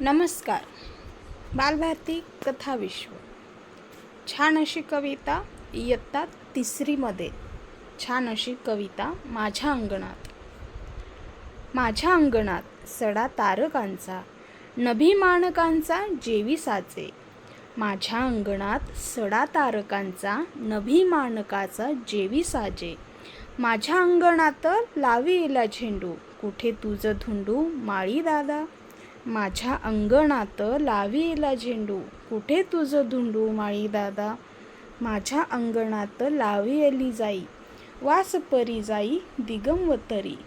नमस्कार. बालभारती कथा विश्व. छान अशी कविता इयत्ता तिसरीमध्ये. छान अशी कविता माझ्या अंगणात. माझ्या अंगणात सडा तारकांचा नभी माणकांचा जेवी साचे. माझ्या अंगणात सडा तारकांचा नभी माणकाचा जेवी साजे. माझ्या अंगणात लावीला झेंडू कुठे तुझं धुंडू माळी दादा. माझ्या अंगणात लावीला झेंडू. कुठे तुझं धुंडू माळी दादा? माझ्या अंगणात लाविली जाई. वास परी जाई दिगंवतरी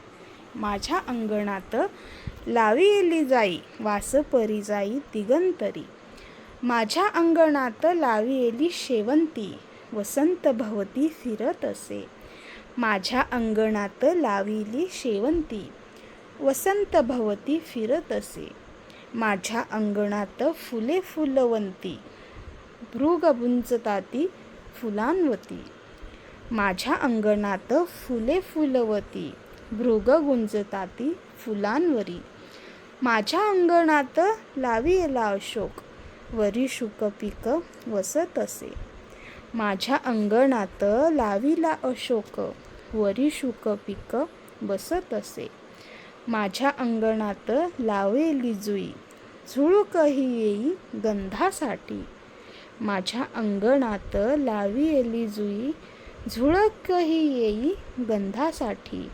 माझ्या अंगणात लाविली जाई. वास परी जाई दिगंतरी. माझ्या अंगणात लाविली शेवंती. वसंत भवती फिरत असे. माझ्या अंगणात लाविली शेवंती. वसंत भवती फिरत असे. माझ्या अंगणात फुले फुलवंती भृगबुंजताती फुलांवती. माझ्या अंगणात फुले फुलवती भृग गुंजताती फुलांवरी. माझ्या अंगणात लाविला अशोक वरी शुक पिक वसत असे. माझ्या अंगणात लाविला अशोक वरी शुक पिक बसत असे. माझ्या अंगणात लावेली जुई. झुळूकही येई गंधासाठी. माझ्या अंगणात लाविली जुई. झुळकही येई गंधासाठी.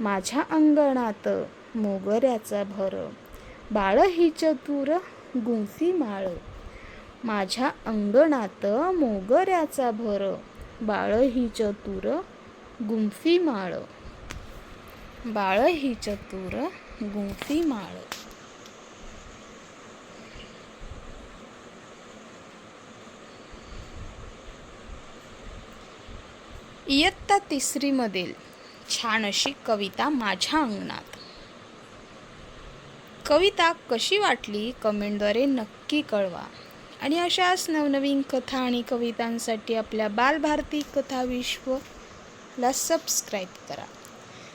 माझ्या अंगणात मोगऱ्याचा भर. बाळ ही चतुर गुंफी माळ. माझ्या अंगणात मोगऱ्याचा भर. बाळ ही चतुर गुंफी माळ. बाळ ही चतुर गुंफी माळ. इयत्ता तिसरीमधील छान अशी कविता माझ्या अंगणात. कविता कशी वाटली कमेंटद्वारे नक्की कळवा. आणि अशाच नवनवीन कथा आणि कवितांसाठी आपल्या बालभारती कथा विश्वला सबस्क्राईब करा.